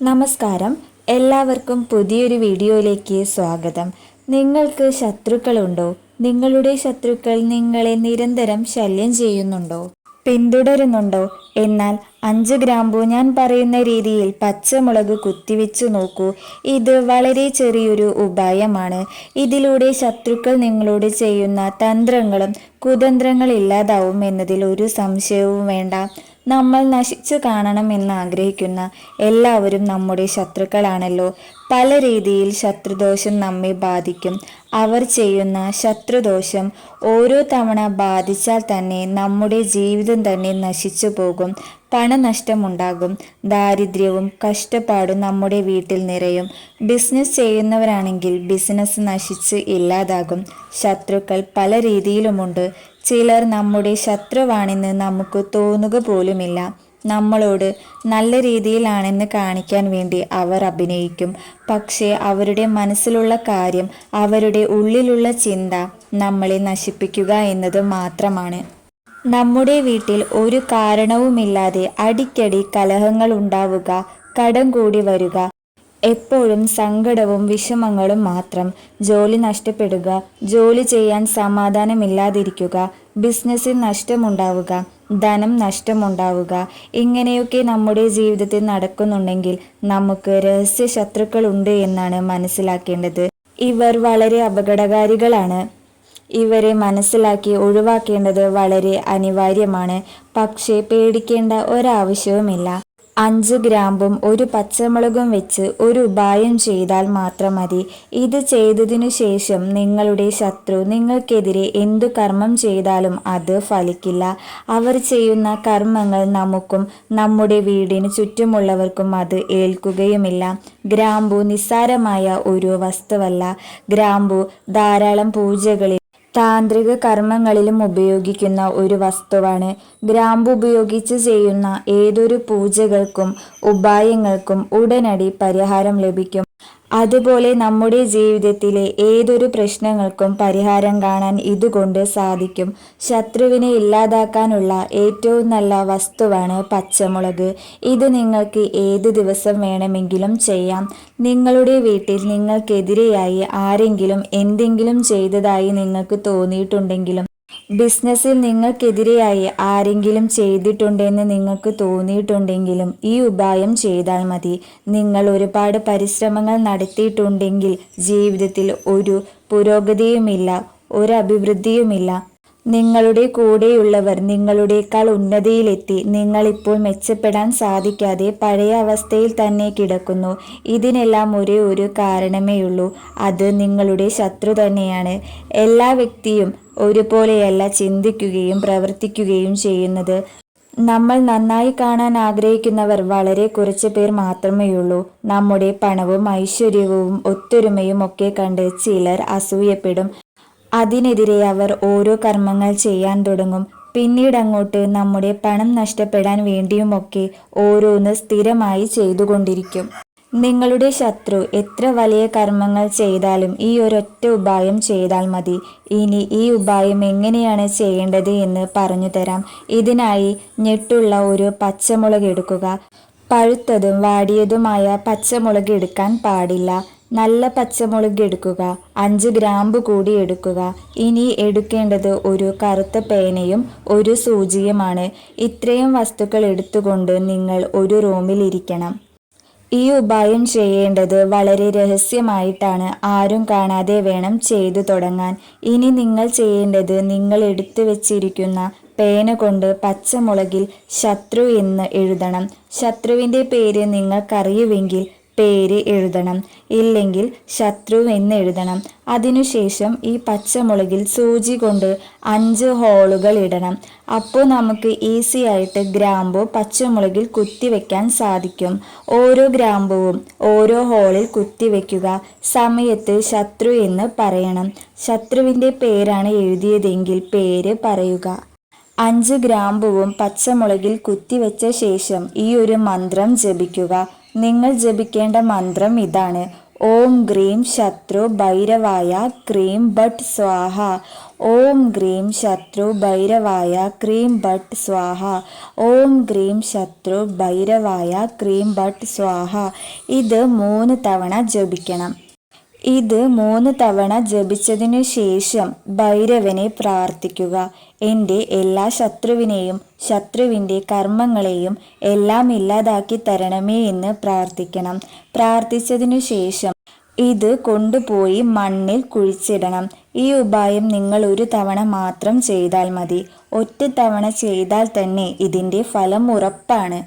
നമസ്കാരം. എല്ലാവർക്കും പുതിയൊരു വീഡിയോയിലേക്ക് സ്വാഗതം. നിങ്ങൾക്ക് ശത്രുക്കളുണ്ടോ? നിങ്ങളുടെ ശത്രുക്കൾ നിങ്ങളെ നിരന്തരം ശല്യം ചെയ്യുന്നുണ്ടോ? പിന്തുടരുന്നുണ്ടോ? എന്നാൽ അഞ്ച് ഗ്രാമ്പു ഞാൻ പറയുന്ന രീതിയിൽ പച്ചമുളക് കുത്തിവെച്ചു നോക്കൂ. ഇത് വളരെ ചെറിയൊരു ഉപായമാണ്. ഇതിലൂടെ ശത്രുക്കൾ നിങ്ങളോട് ചെയ്യുന്ന തന്ത്രങ്ങളും കുതന്ത്രങ്ങൾ ഇല്ലാതാവും എന്നതിൽ ഒരു സംശയവും വേണ്ട. നമ്മൾ നശിച്ചു കാണണമെന്ന് ആഗ്രഹിക്കുന്ന എല്ലാവരും നമ്മുടെ ശത്രുക്കളാണല്ലോ. പല രീതിയിൽ ശത്രുദോഷം നമ്മെ ബാധിക്കും. അവർ ചെയ്യുന്ന ശത്രുദോഷം ഓരോ തവണ ബാധിച്ചാൽ തന്നെ നമ്മുടെ ജീവിതം തന്നെ നശിച്ചു പോകും. പണനഷ്ടമുണ്ടാകും ദാരിദ്ര്യവും കഷ്ടപ്പാടും നമ്മുടെ വീട്ടിൽ നിറയും. ബിസിനസ് ചെയ്യുന്നവരാണെങ്കിൽ ബിസിനസ് നശിച്ച് ഇല്ലാതാകും. ശത്രുക്കൾ പല രീതിയിലുമുണ്ട്. ചിലർ നമ്മുടെ ശത്രുവാണെന്ന് നമുക്ക് തോന്നുക പോലുമില്ല. നമ്മളോട് നല്ല രീതിയിലാണെന്ന് കാണിക്കാൻ വേണ്ടി അവർ അഭിനയിക്കും. പക്ഷേ അവരുടെ മനസ്സിലുള്ള കാര്യം അവരുടെ ഉള്ളിലുള്ള ചിന്ത നമ്മളെ നശിപ്പിക്കുക എന്നത് മാത്രമാണ്. നമ്മുടെ വീട്ടിൽ ഒരു കാരണവുമില്ലാതെ അടിക്കടി കലഹങ്ങൾ ഉണ്ടാവുക കടം കൂടി വരിക എപ്പോഴും സങ്കടവും വിഷമങ്ങളും മാത്രം. ജോലി നഷ്ടപ്പെടുക ജോലി ചെയ്യാൻ സമാധാനമില്ലാതിരിക്കുക ബിസിനസ്സിൽ നഷ്ടമുണ്ടാവുക ധനം നഷ്ടമുണ്ടാവുക ഇങ്ങനെയൊക്കെ നമ്മുടെ ജീവിതത്തിൽ നടക്കുന്നുണ്ടെങ്കിൽ നമുക്ക് രഹസ്യ ശത്രുക്കളുണ്ട് എന്നാണ് മനസ്സിലാക്കേണ്ടത്. ഇവർ വളരെ അപകടകാരികളാണ്. ഇവരെ മനസ്സിലാക്കി ഒഴിവാക്കേണ്ടത് വളരെ അനിവാര്യമാണ്. പക്ഷേ പേടിക്കേണ്ട ഒരാവശ്യവുമില്ല. അഞ്ച് ഗ്രാമ്പും ഒരു പച്ചമുളകും വെച്ച് ഒരു ഉപായം ചെയ്താൽ മാത്രം മതി. ഇത് ചെയ്തതിനു ശേഷം നിങ്ങളുടെ ശത്രു നിങ്ങൾക്കെതിരെ എന്തു കർമ്മം ചെയ്താലും അത് ഫലിക്കില്ല. അവർ ചെയ്യുന്ന കർമ്മങ്ങൾ നമുക്കും നമ്മുടെ വീടിന് ചുറ്റുമുള്ളവർക്കും അത് ഏൽക്കുകയുമില്ല. ഗ്രാമ്പു നിസ്സാരമായ ഒരു വസ്തുവല്ല. ഗ്രാമ്പു ധാരാളം പൂജകളിൽ താന്ത്രിക കർമ്മങ്ങളിലും ഉപയോഗിക്കുന്ന ഒരു വസ്തുവാണ്. ഗ്രാമ്പു ഉപയോഗിച്ച് ചെയ്യുന്ന ഏതൊരു പൂജകൾക്കും ഉപായങ്ങൾക്കും ഉടനടി പരിഹാരം ലഭിക്കും. അതുപോലെ നമ്മുടെ ജീവിതത്തിലെ ഏതൊരു പ്രശ്നങ്ങൾക്കും പരിഹാരം കാണാൻ ഇതുകൊണ്ട് സാധിക്കും. ശത്രുവിനെ ഇല്ലാതാക്കാനുള്ള ഏറ്റവും നല്ല വസ്തുവാണ് പച്ചമുളക്. ഇത് നിങ്ങൾക്ക് ഏത് ദിവസം വേണമെങ്കിലും ചെയ്യാം. നിങ്ങളുടെ വീട്ടിൽ നിങ്ങൾക്കെതിരെയായി ആരെങ്കിലും എന്തെങ്കിലും ചെയ്തതായി നിങ്ങൾക്ക് തോന്നിയിട്ടുണ്ടെങ്കിലും ബിസിനസ്സിൽ നിങ്ങൾക്കെതിരെയായി ആരെങ്കിലും ചെയ്തിട്ടുണ്ടെന്ന് നിങ്ങൾക്ക് തോന്നിയിട്ടുണ്ടെങ്കിലും ഈ ഉപായം ചെയ്താൽ മതി. നിങ്ങൾ ഒരുപാട് പരിശ്രമങ്ങൾ നടത്തിയിട്ടുണ്ടെങ്കിൽ ജീവിതത്തിൽ ഒരു പുരോഗതിയുമില്ല ഒരു അഭിവൃദ്ധിയുമില്ല. നിങ്ങളുടെ കൂടെയുള്ളവർ നിങ്ങളുടെക്കാൾ ഉന്നതിയിലെത്തി നിങ്ങളിപ്പോൾ മെച്ചപ്പെടാൻ സാധിക്കാതെ പഴയ അവസ്ഥയിൽ തന്നെ കിടക്കുന്നു. ഇതിനെല്ലാം ഒരേ ഒരു കാരണമേയുള്ളൂ. അത് നിങ്ങളുടെ ശത്രു തന്നെയാണ്. എല്ലാ വ്യക്തിയും ഒരുപോലെയല്ല ചിന്തിക്കുകയും പ്രവർത്തിക്കുകയും ചെയ്യുന്നത്. നമ്മൾ നന്നായി കാണാൻ ആഗ്രഹിക്കുന്നവർ വളരെ കുറച്ച് പേർ മാത്രമേയുള്ളൂ. നമ്മുടെ പണവും ഐശ്വര്യവും ഒത്തൊരുമയും ഒക്കെ കണ്ട് ചിലർ അസൂയപ്പെടും. അതിനെതിരെ അവർ ഓരോ കർമ്മങ്ങൾ ചെയ്യാൻ തുടങ്ങും. പിന്നീട് അങ്ങോട്ട് നമ്മുടെ പണം നഷ്ടപ്പെടാൻ വേണ്ടിയുമൊക്കെ ഓരോന്ന് സ്ഥിരമായി ചെയ്തുകൊണ്ടിരിക്കും. നിങ്ങളുടെ ശത്രു എത്ര വലിയ കർമ്മങ്ങൾ ചെയ്താലും ഈ ഒരൊറ്റ ഉപായം ചെയ്താൽ മതി. ഇനി ഈ ഉപായം എങ്ങനെയാണ് ചെയ്യേണ്ടത് എന്ന് പറഞ്ഞു തരാം. ഇതിനായി ഞെട്ടുള്ള ഒരു പച്ചമുളക് എടുക്കുക. പഴുത്തതും വാടിയതുമായ പച്ചമുളക് എടുക്കാൻ പാടില്ല. നല്ല പച്ചമുളക് എടുക്കുക അഞ്ച് ഗ്രാമ്പ് കൂടി എടുക്കുക. ഇനി എടുക്കേണ്ടത് ഒരു കറുത്ത പേനയും ഒരു സൂചിയുമാണ്. ഇത്രയും വസ്തുക്കൾ എടുത്തുകൊണ്ട് നിങ്ങൾ ഒരു റൂമിൽ ഇരിക്കണം. ഈ ഉപായം ചെയ്യേണ്ടത് വളരെ രഹസ്യമായിട്ടാണ്. ആരും കാണാതെ വേണം ചെയ്തു തുടങ്ങാൻ. ഇനി നിങ്ങൾ ചെയ്യേണ്ടത് നിങ്ങൾ എടുത്തു വെച്ചിരിക്കുന്ന പേന കൊണ്ട് പച്ചമുളകിൽ ശത്രു എന്ന് എഴുതണം. ശത്രുവിന്റെ പേര് നിങ്ങൾക്കറിയുമെങ്കിൽ പേര് എഴുതണം. ഇല്ലെങ്കിൽ ശത്രു എന്ന് എഴുതണം. അതിനുശേഷം ഈ പച്ചമുളകിൽ സൂചി കൊണ്ട് അഞ്ച് ഹോളുകൾ ഇടണം. അപ്പോൾ നമുക്ക് ഈസി ആയിട്ട് ഗ്രാമ്പു പച്ചമുളകിൽ കുത്തിവെക്കാൻ സാധിക്കും. ഓരോ ഗ്രാമ്പുവും ഓരോ ഹോളിൽ കുത്തിവെക്കുക സമയത്ത് ശത്രു എന്ന് പറയണം. ശത്രുവിന്റെ പേരാണ് എഴുതിയതെങ്കിൽ പേര് പറയുക. അഞ്ച് ഗ്രാമ്പുവും പച്ചമുളകിൽ കുത്തിവെച്ച ശേഷം ഈ ഒരു മന്ത്രം ജപിക്കുക. നിങ്ങൾ ജപിക്കേണ്ട മന്ത്രം ഇതാണ്. ഓം ഗ്രീം ശത്രു ഭൈരവായ ക്രീം ഭട്ട് സ്വാഹ. ഓം ഗ്രീം ശത്രു ഭൈരവായ ക്രീം ഭട്ട് സ്വാഹ. ഓം ഗ്രീം ശത്രു ഭൈരവായ ക്രീം ഭട്ട് സ്വാഹ. ഇത് മൂന്ന് തവണ ജപിക്കണം. ഇത് മൂന്ന് തവണ ജപിച്ചതിനു ശേഷം ഭൈരവനെ പ്രാർത്ഥിക്കുക. എന്റെ എല്ലാ ശത്രുവിനെയും ശത്രുവിന്റെ കർമ്മങ്ങളെയും എല്ലാം ഇല്ലാതാക്കി തരണമേ എന്ന് പ്രാർത്ഥിക്കണം. പ്രാർത്ഥിച്ചതിനു ശേഷം ഇത് കൊണ്ടുപോയി മണ്ണിൽ കുഴിച്ചിടണം. ഈ ഉപായം നിങ്ങൾ ഒരു തവണ മാത്രം ചെയ്താൽ മതി. ഒറ്റ തവണ ചെയ്താൽ തന്നെ ഇതിന്റെ ഫലം ഉറപ്പാണ്.